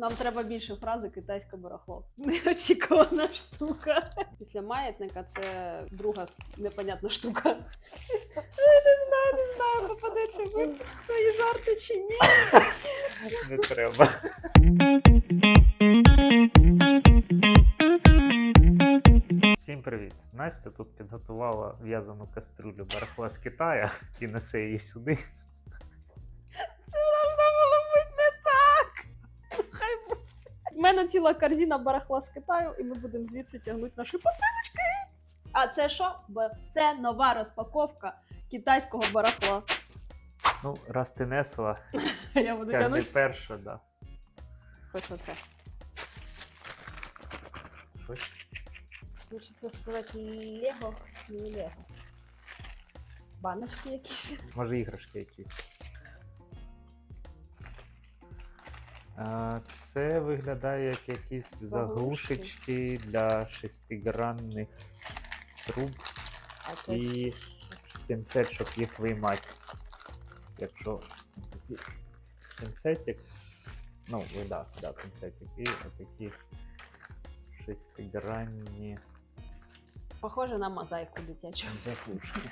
Нам треба більше фрази китайське барахло. Неочікувана штука. Після маятника це друга непонятна штука. Не знаю, не знаю, попадеться в свої жарти чи ні. Не треба. Всім привіт! Настя тут підготувала в'язану каструлю барахла з Китая і несе її сюди. У мене ціла корзина барахла з Китаю, і ми будемо звідси тягнути наші посилочки. А це що? Це нова розпаковка китайського барахла. Ну, раз ти несла, Я буду тягни тягнути. перша, да. Хоч оце. Щось. Хочеться сказати Лего, не Лего. Баночки якісь. Може іграшки якісь. Це виглядає як якісь заглушечки для шестигранних труб А це і пінцет, щоб їх виймати. Якщо пінцетик, ну, і да, да, пінцетик, і отакі шестигранні похоже на мозаїку дитячу. заглушки.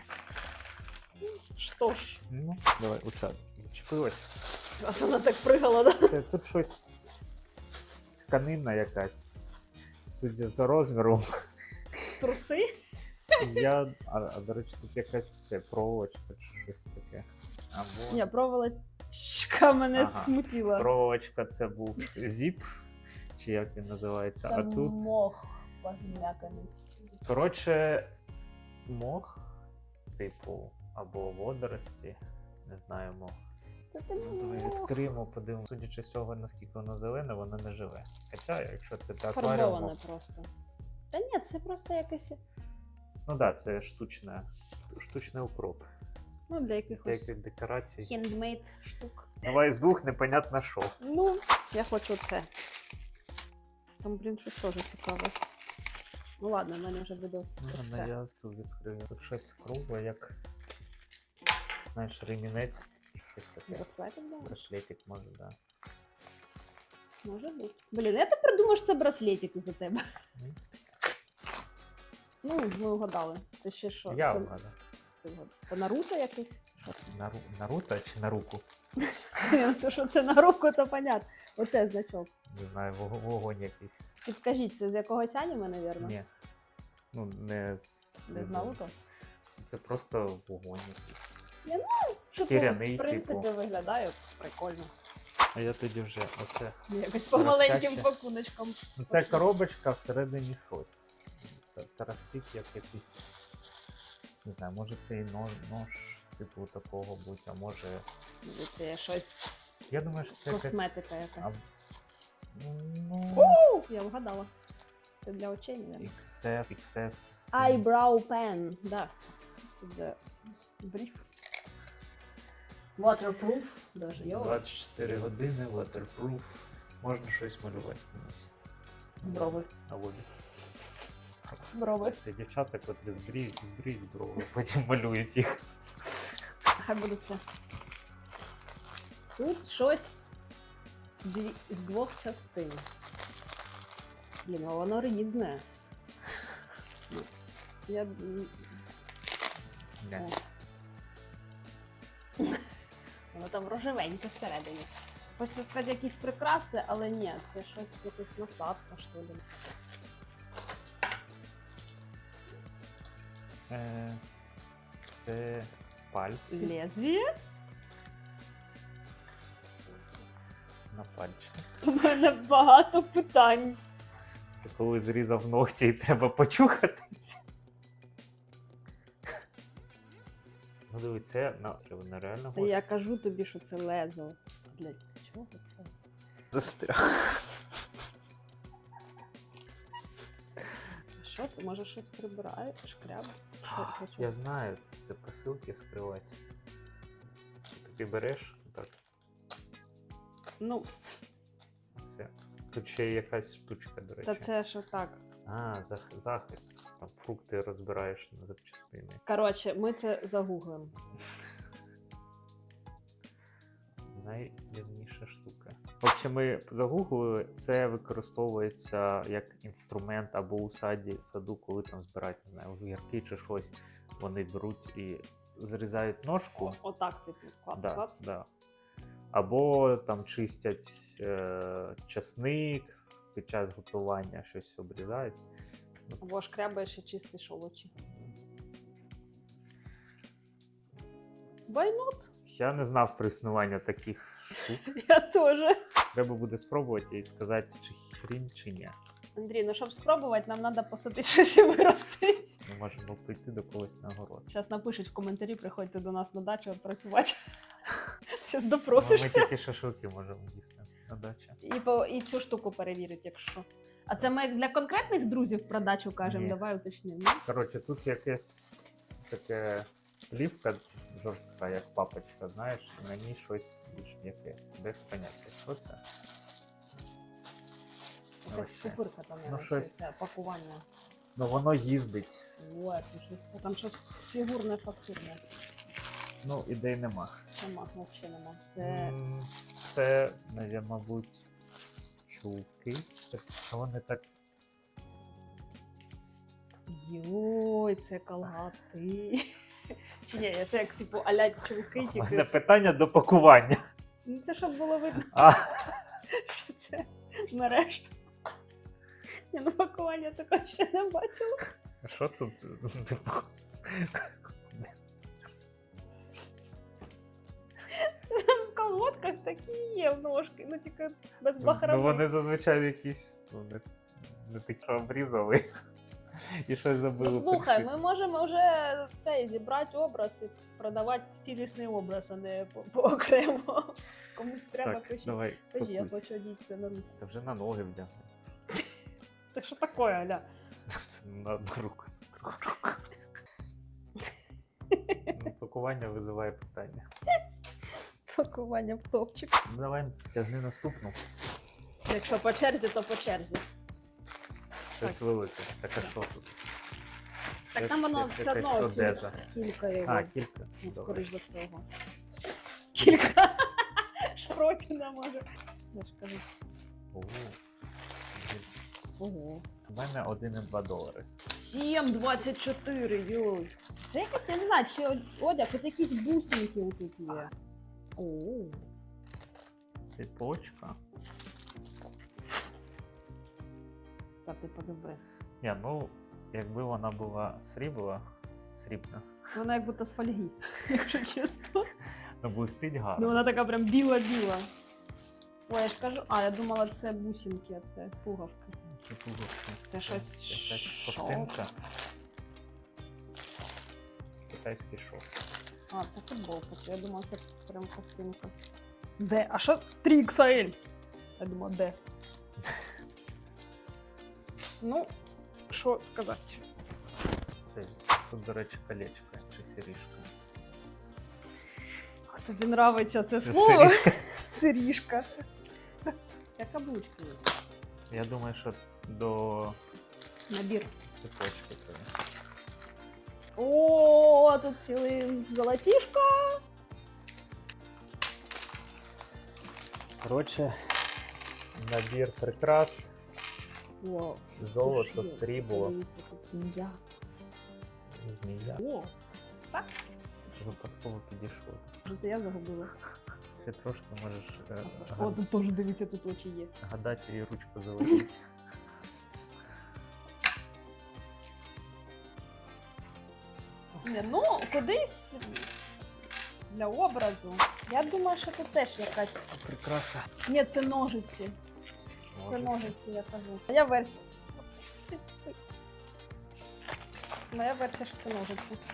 Що ж, Ну, давай, оце зачепилось. Раз вона так пригала, да? Це тут щось тканина якась. Судя за розміром. Труси. Я. А, а до речі, тут якась це проволочка чи щось таке. Або Ні, проволочка мене Ага. смутила. проволочка це був зіп, чи як він називається. Це а тут, мох погмяканий. коротше, мох, типу, або водорості. Не знаю, мох. Ну, Давай відкриємо, подивимося. Судячи з цього, наскільки воно зелене, воно не живе. Хоча, якщо це для Фарбоване просто. Та ні, це просто якесь, ну так, да, це штучне, штучний укроп. ну, для Для якихось яких декорацій. хендмейд штук. Давай з двох непонятно що. Ну, я хочу це. Там, блін, щось теж цікаве. Ну ладно, в мене вже буде. Ну, ладно, я тут відкрию. Тут щось кругле, як. Знаєш, ремінець. Щось таке. Браслетик, да? Браслетик може, да. Може бути. Блін, я тепер думаю, що це браслетик із-за тебе. Ну, ми угадали. Це ще що? Я це, вгадав. це, Наруто якийсь? Нару... Наруто чи на руку? То, що це на руку, то понятно. Оце значок. Не знаю, вогонь якийсь. Підкажіть, це з якогось аніме, навірно? Ні. Ну, не з. Не з Наруто? Це просто вогонь якийсь. Що Шкіряний, в принципі, типу. виглядає прикольно. А я тоді вже оце. Якось по маленьким пакуночкам. Ну, це коробочка всередині щось. Та- Тарахтить як якийсь. Не знаю, може це і нож, нож типу такого будь, а може. Це щось Я думаю, що це косметика якась. А... Ну, У, Я вгадала. Це для очей, мабуть. XF, XS. Eyebrow pen, да. Це для бриф. Waterproof, даже йо. 24 години, waterproof. Можна щось малювати комусь. Брови. На волі. Брови. Це дівчата, котрі збріють, збріють брови, потім малюють їх. Хай буде це. Тут щось дві, з двох частин. Блін, а воно різне. Я... м, Не. Воно там рожевеньке всередині. Хочеться сказати якісь прикраси, але ні, це щось якась насадка, що ли. Е, Це пальці Лезвіє? на пальчик. У мене багато питань. Це коли зрізав ногті і треба почухатись. Ну диви, це на воно реально Та гостро. я кажу тобі, що це лезо. Для чого це? застряг. Що це? Може щось прибирає? Шкряб? Що? Я знаю, це посилки скривати. Ти береш так, Ну, все. Тут ще є якась штучка, до речі. та це що так. А, зах- захист. Там фрукти розбираєш на запчастини. Коротше, ми це загуглимо. Найвірніша штука. В общем, Коротше, ми загуглили, це використовується як інструмент або у саді, саду, коли там збирають не знаю, огірки чи щось. Вони беруть і зрізають ножку. Отак типу, клац, Да, клац. да. Або там чистять е, часник під час готування, щось обрізають. Або шкрябаєш і чистиш овочі. Why not? Я не знав про існування таких штук. Я теж. Треба буде спробувати і сказати, чи хрінь, чи ні. Андрій, ну щоб спробувати, нам треба посадити щось і виростити. Ми можемо прийти до когось на город. Зараз напишуть в коментарі, приходьте до нас на дачу працювати. Зараз Ну, Ми допросишся. тільки шашлики можемо їсти на дачі. І, по, і цю штуку перевірить, якщо. А це ми для конкретних друзів про дачу кажемо, Ні. давай уточнимо. Коротше, тут якесь таке плівка жорстка, як папочка, знаєш, і на ній щось більш м'яке. Без поняття. Що це? Якась Вообще. пупирка там Ну, щось. це пакування. Ну воно їздить. Вот, щось. Там щось фігурне фактурне. Ну, ідей нема. Нема, взагалі нема. Це М, Це, навіть, мабуть, чулки. Так, Що вони так. Йой, це колгати. Чи ні, це як типу аля чулки, У тільки. з- питання до пакування. Ну, Це щоб було видно, А, що це мережа. Я на пакування такого ще не бачила. що це? це, Типу. Колодках такі є ножки, ну тільки без Ну, вони зазвичай якісь ну, не, не такі обрізали і щось забили. Ну слухай, ми можемо вже цей зібрати образ і продавати цілісний образ, а не по, по окремо. Комусь треба Так, пишіть. давай, Кажи, я хочу одіти на руку. Та вже на ноги вдягну. Це що таке, Аля? На руку. Ну, Пакування визиває питання. Пакування в топчик. Ну, давай тягни наступну. Якщо по черзі, то по черзі. Щось велике. Так а що тут? Так там воно як все одно одежа. кілька, кілька його. А, кілька. Ну, Добре. скоріш за всього. Кілька. Шпротіна може. Я ж кажу. О, Ого. У мене 1,2 долари. 7,24, йой. Це якось, я не знаю, чи од- одяг, це якісь бусинки отут є. О, Цепочка. та ти подобре. Ні, ну, якби вона була срібла, срібна, Вона як будто з фольги, якщо чесно. ну блистить Ну вона така прям біла-біла. Ой, я ж кажу, а я думала, це бусинки, а це пуговки. Це пуговка. Це щось Якась ковтинка. Китайський шов. А, це футболка. Я думала, це прям костинка. Де? А що 3XL? Я думала, де? ну, що сказати? Це тут, до речі, колечко чи сиріжка. А тобі нравиться це, Це слово? сиріжка. Сиріжка. Це каблучки. Я думаю, що до Набір. цепочки. то О, тут цілий золотішко. Коротше, набір прикрас, Вау. золото, Що? срібло, Дивіться, тут змія. змія. О, так? Випадково підійшло. Ну, Це я загубила. Ще трошки можеш е, О, гад- тут теж дивіться, тут очі є. гадати і ручку заводити. ну, кудись для образу. Я думаю, що тут теж якась. Прикраса. Ні, це ножиці. Це ножиці, я кажу. Моя версія. Моя версія, що це ножиці.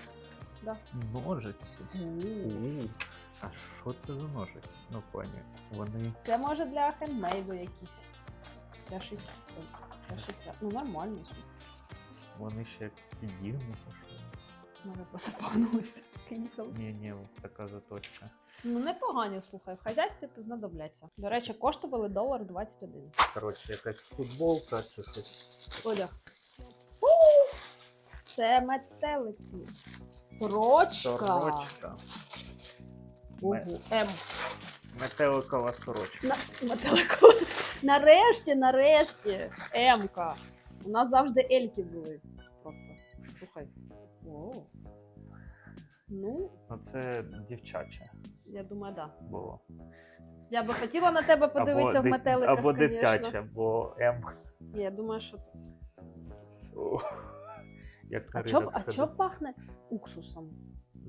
Да. Ножиці. У, А що це за ножиці? Ну, пані, вони Це може для хендмейду якісь. Для шиття. Ну, нормально. Вони ще підігнуті. Погнулися. Їхали. Ні, ні, така заточка. Ну, непогані, слухай, в хазяйстві знадобляться. До речі, коштували долар 21. Коротше, якась футболка чи щось. Одяг. Це метелики. Сорочка. Сорочка. Ого. М. Метеликова сорочка. На, метелику. Нарешті, нарешті. Емка. У нас завжди ельки були. Просто. Слухай. О. Ну, Ну це дівчаче я думаю, так. Да. було. Я би хотіла на тебе подивитися в ди- метеликах. або дитяче, бо М. Я думаю, що це. Як А чо, а чо пахне уксусом?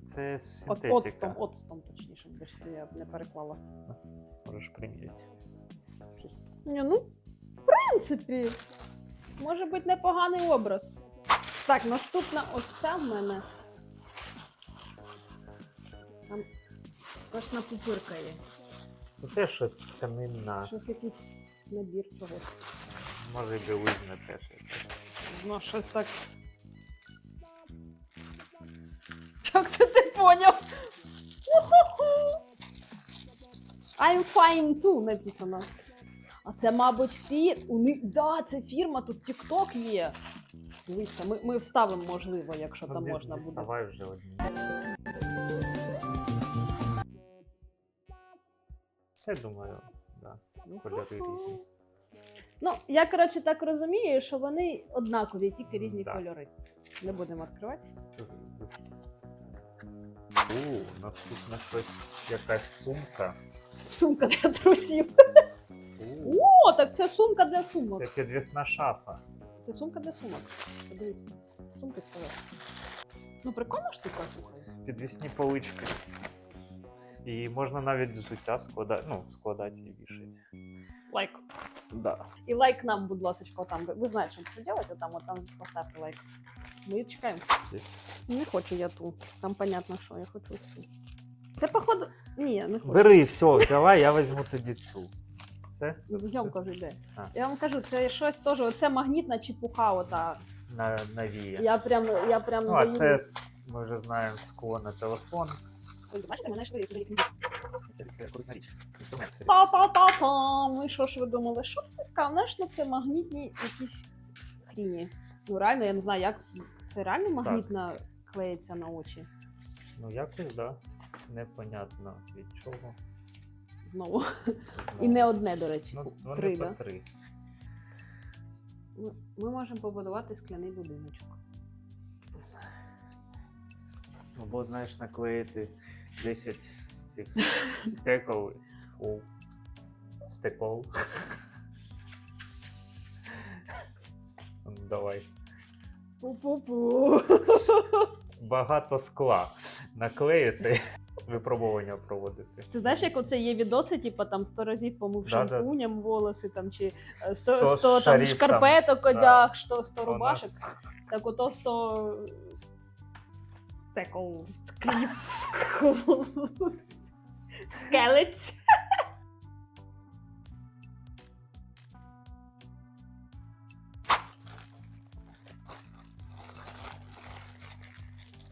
Це От, оцтом, оцтом, точніше, бо я не переклала. Можеш приміряти. Ні, ну, в принципі, може бути непоганий образ. Так, наступна ось ця в мене. Точно пупиркає. Ну, Це щось тканинна, Щось якийсь набір чогось. може білизна теж. Ну, щось так. Як це ти поняв? I'm fine too написано. А це, мабуть, фір. У них. Да, це фірма, тут TikTok є. Дивіться, ми, ми вставимо, можливо, якщо Ну, там можна буде. діставай вже одні. Я думаю, да. Кольори різні. Ну, я, коротше, так розумію, що вони однакові, тільки різні Да. кольори. Не будемо відкривати. У, наступне щось, якась сумка. Сумка для трусів. У, О, так це сумка для сумок. це підвісна шафа. Це сумка для сумок. Подивіться. Сумка сказав. Ну, прикольна штука, слухай. Підвісні полички. І можна навіть взуття складати, ну, складати і вішати. Лайк. Да. І лайк нам, будь ласка, там. Ви, ви знаєте, що треба робити, там, от там поставте лайк. Ми чекаємо. Не хочу я ту. Там понятно, що я хочу цю. Це, походу. Ні, я не хочу. Бери, все, взяла, я візьму тоді цю. Все? Зйомка вже йде. А. Я вам кажу, це щось теж, оце магнітна чепуха, ота. На, навіє. Я прям, я прям Ну, а даю- це с- ми вже знаємо скло на телефон. Ой, Бачите. Це корисна річ. Інструмент. Та-та-та-та. Ми що ж ви думали? Що це? Звісно, це магнітні якісь хріні. Ну реально, я не знаю, як це реально магнітно клеїться на очі. Ну, якось, да. Непонятно від чого. Знову. Знову. І не одне, до речі. Ну, вони Три, по да? три. Ми- Ми можемо побудувати скляний будиночок. Або, знаєш, наклеїти 10 цих стекол, стекол. Давай. Пу-пу-пу. Багато скла наклеїти, випробування проводити. Ти знаєш, як оце є відоси, типу там 100 разів помив шампунем волоси, там, чи е, 100, Сто 100 там, шарів там, шкарпеток да. одяг, що 100 У рубашок. нас Так ото 100 стекол, скліп, скелець.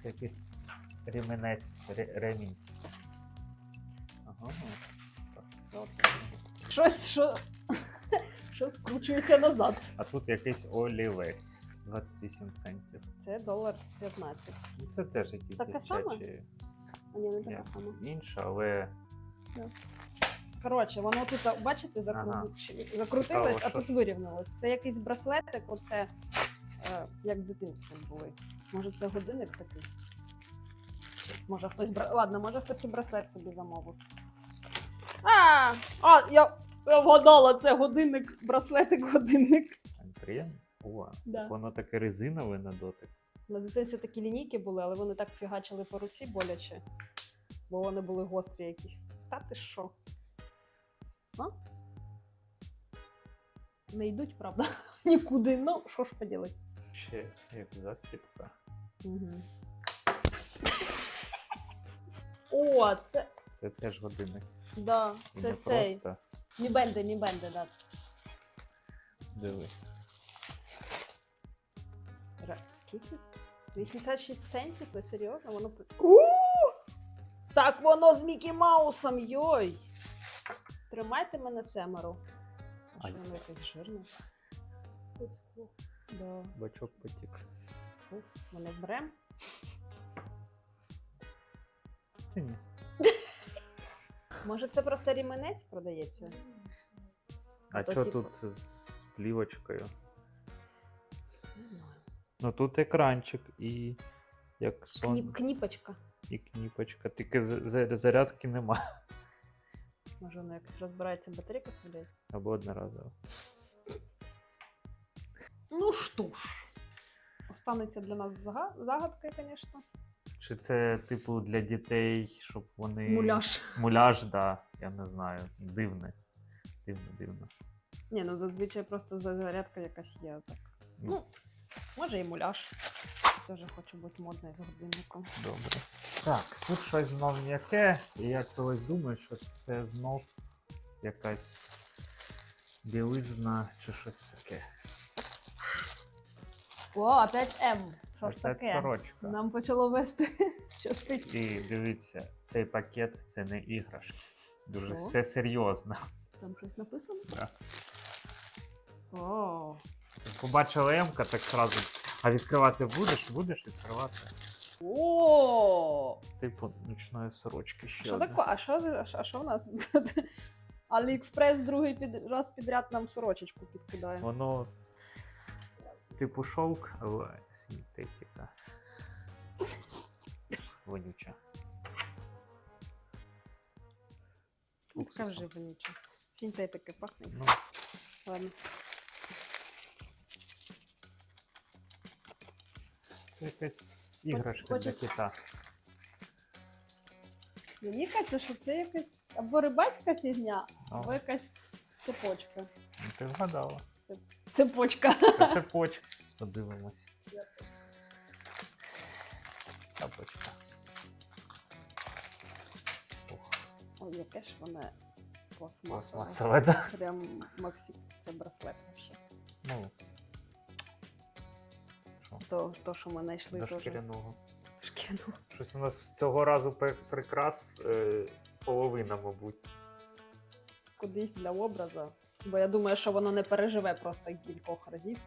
Це якийсь ремінець, ре- ремінь. Ага. Щось, що, що скручується назад. А тут якийсь олівець. 28 центів. Це долар 15. Ну, Це теж якісь Таке саме? дитячі. А ні, не така сама. Інше, але Коротше, воно тут, бачите, закру- Ага. закрутилось, а тут вирівнялось. Це якийсь браслетик, оце е, як в дитинстві були. Може, це годинник такий? Може хтось бра... Ладно, може хтось і браслет собі замовив. А, а я, я вгадала, це годинник, браслетик, годинник. приємно. О, Да. воно таке резинове на дотик. На дитинстві такі лінійки були, але вони так фігачили по руці боляче, бо вони були гострі якісь. Та ти що? А? Не йдуть, правда? Нікуди. Ну, що ж поділити? Ще як застіпка. Угу. О, це. Це теж годинник. Да, І це не цей. просто Мібенде, мібенде, да. диви. Скільки? 86 центів, ви серйозно? Воно. Так воно з Мікі Маусом, йой! Тримайте мене семеро. А що воно якесь жирне? Да. Бачок потік. Вбрем. Та ні. Може, це просто ріменець продається? А То, що типу- тут з плівочкою? Ну тут екранчик і як сон, Кніп, кніпочка. і кніпочка. Тільки зарядки нема. Може, воно якось розбирається, батарейка стріляє. Або одноразово. Ну що ж. Останеться для нас зага- загадкою, звісно. Чи це, типу, для дітей, щоб вони. Муляж. Муляж, да. Я не знаю. Дивне. Дивно, дивно. Ні, ну зазвичай просто зарядка якась є. Так. Ну, Ну, може і муляж. Теж хочу бути модною з годинником. добре. Так, тут щось знов м'яке, і я колись думаю, що це знов якась білизна чи щось таке. О, опять М. Що ж Опять таке? сорочка. Нам почало вести щастить. І дивіться, цей пакет це не іграшки. Дуже Що? все серйозно. Там щось написано? Да. О, Побачила Емка, так сразу. А відкривати будеш? Будеш відкривати? О! Типу нічної сорочки ще. Що таке? А що, а що- а що в нас? Аліекспрес другий під, раз підряд нам сорочечку підкидає. Воно типу шовк, але синтетика. Вонюча. Ну, вже вонюча. Синтетики пахне. Ну, Ладно. Якась іграшка Хочеш- для кита. Мені кажеться, що це якась або рибацька фігня, або Ну, якась цепочка. ну, ти вгадала. Цепочка. Це цепочка. Подивимось. Цепочка. Ой, яке ж воно пластмасове. пластмасове, да? Прям Максик, це браслет вообще. Ну. То, то що ми знайшли До теж. шкіряного. Шкіряного. Щось у нас цього разу пе- прикрас е, половина, мабуть. Кудись для образу. Бо я думаю, що воно не переживе просто кількох разів.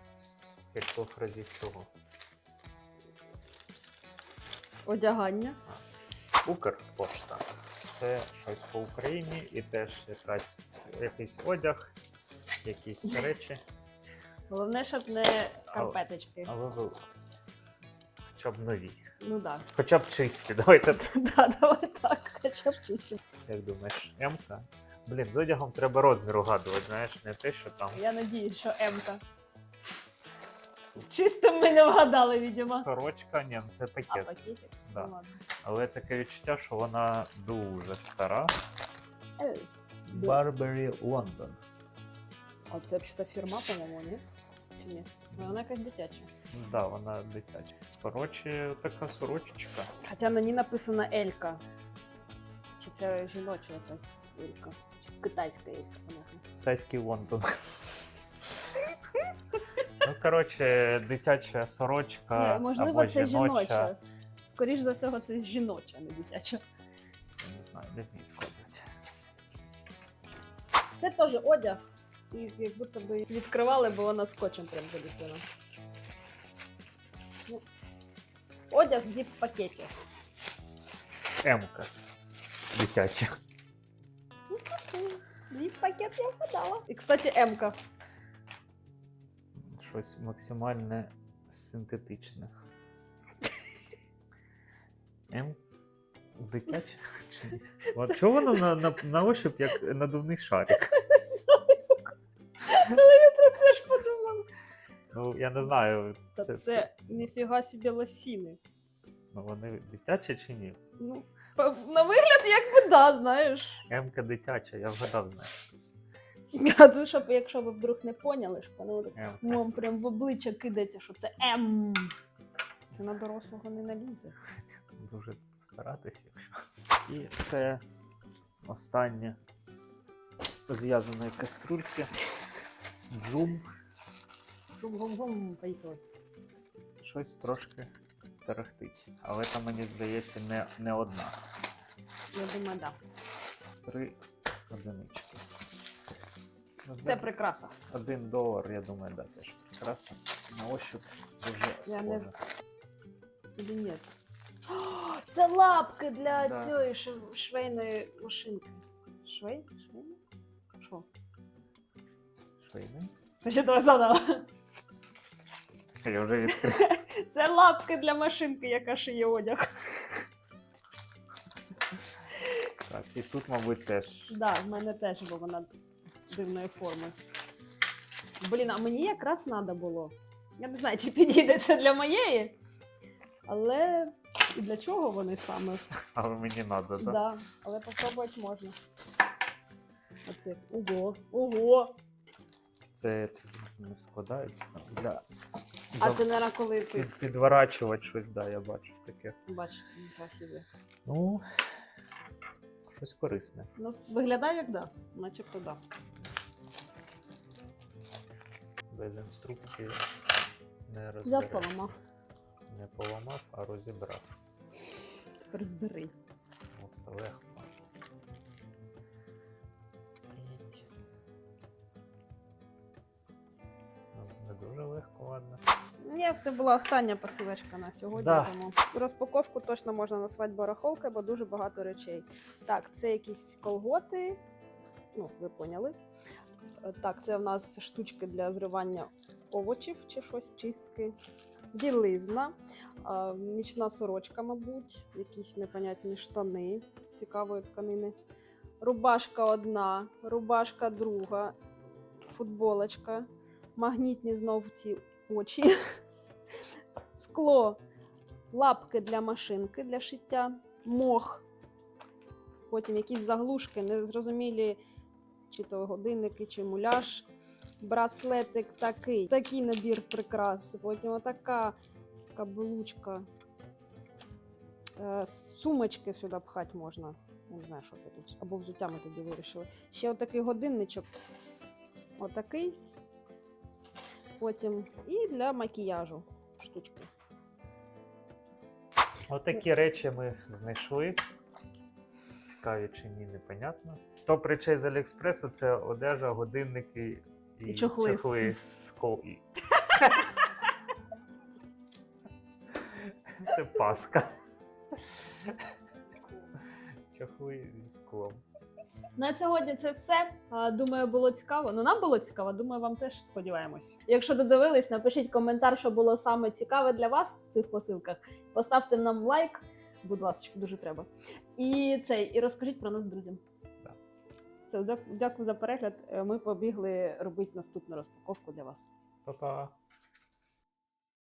Кількох разів цього. Одягання. Укрпошта. Це щось по Україні і теж якась, якийсь одяг, якісь речі, Головне, щоб не карпеточки. але ви хоча б нові. Ну так. Хоча б чисті. Давайте так. Да, давай так, хоча б чисто. Як думаєш, М-ка? Блін, з одягом треба розмір угадувати, знаєш, не те, що там Я надіюсь, що М-ка. З чистим ми не вгадали, відомо. сорочка, ні, ну це А, пакетик? Да. Ну ладно. Але таке відчуття, що вона дуже стара. Ей, Да. Burberry London. А це взагалі фірма, по-моєму, ні? Чи ні? Ну, Вона якась дитяча. Да, вона дитяча. Коротше, така сорочечка. Хоча на ній написано Елька. Чи це жіноча якась Елька? Чи китайська Елька, понятно. Китайський Лондон. ну, коротше, дитяча сорочка. Ні, можливо, або це жіноча. жіноча. Скоріш за всього, це жіноча, а не дитяча. Я не знаю, де мені складати. Це теж одяг. І як будто би відкривали, бо вона скотчем прям заліпила. Одяг в зіп-пакеті. М-ка. Дитяча. Зіп-пакет я вгадала. І, кстати, М-ка. Щось максимально синтетичне. М. Дитяча? Чи ні? От Чого воно на, на, на ощуп як надувний шарик? Я про це ж подумала. Ну, я не знаю, Та це, це, це, ніфіга собі лосіни. ну, вони дитячі чи ні? Ну, на вигляд, якби да, знаєш. М-ка дитяча, я вгадав, знаєш. А тут, щоб, якщо ви вдруг не поняли, що воно вам прям в обличчя кидається, що це М. Це на дорослого не налізе. Дуже старатися, якщо. І це останнє зв'язаної каструльки. Джум. Гум-гум-гум, поїхали. Щось трошки тарахтить. Але там, мені здається, не, не одна. Я думаю, да. Три одинички. Ну, Це прикраса. Один долар, я думаю, да, теж прекрасно. На ощуп дуже Я не- схоже. Или ні? Це лапки для Да. цієї швейної машинки. Швей? Швей? Що? Швейний. Ще давай заново. Я вже відкрив. Це лапки для машинки, яка шиє одяг. Так, і тут, мабуть, теж. Да, в мене теж, бо вона дивної форми. Блін, а мені якраз треба було. Я не знаю, чи підійде це для моєї. Але і для чого вони саме? Але мені треба, так? Да. Да? але попробувати можна. Оце. Ого, ого. Це не складається для. А це, наверное, коли ти Під, підворачувати щось, да, я бачу таке. бачите, нічого собі. Ну, щось корисне. Ну, виглядає як да, начебто да. Без інструкції не Я поламав. Не поламав, а розібрав. Тепер збери. От легко. Це була остання посилочка на сьогодні. Да. Тому розпаковку точно можна назвати барахолкою, бо дуже багато речей. Так, це якісь колготи. Ну, ви поняли. Так, це в нас штучки для зривання овочів чи щось, чистки. Білизна, нічна сорочка, мабуть, якісь непонятні штани з цікавої тканини. Рубашка одна, рубашка друга, футболочка, магнітні знов ці очі, скло, лапки для машинки для шиття, мох, потім якісь заглушки, незрозумілі, чи то годинники, чи муляж, браслетик такий, такий набір прикрас, потім отака каблучка. Е, Сумочки сюди пхати можна. Не знаю, що це тут. Або взуття ми тоді вирішили. Ще отакий годинничок. Отакий. Потім і для макіяжу штучки. Отакі речі ми знайшли. Цікаві чи ні, непонятно. Топ речей з Аліекспресу це одежа, годинники і, І чохли. чохли з кол. Це паска. Чохли зі склом. На сьогодні це все. Думаю, було цікаво. Ну нам було цікаво. Думаю, вам теж сподіваємось. Якщо додивились, напишіть коментар, що було саме цікаве для вас в цих посилках. Поставте нам лайк, будь ласка, дуже треба. І цей, і розкажіть про нас друзям. Все, дякую за перегляд. Е, Ми побігли робити наступну розпаковку для вас. Па-па.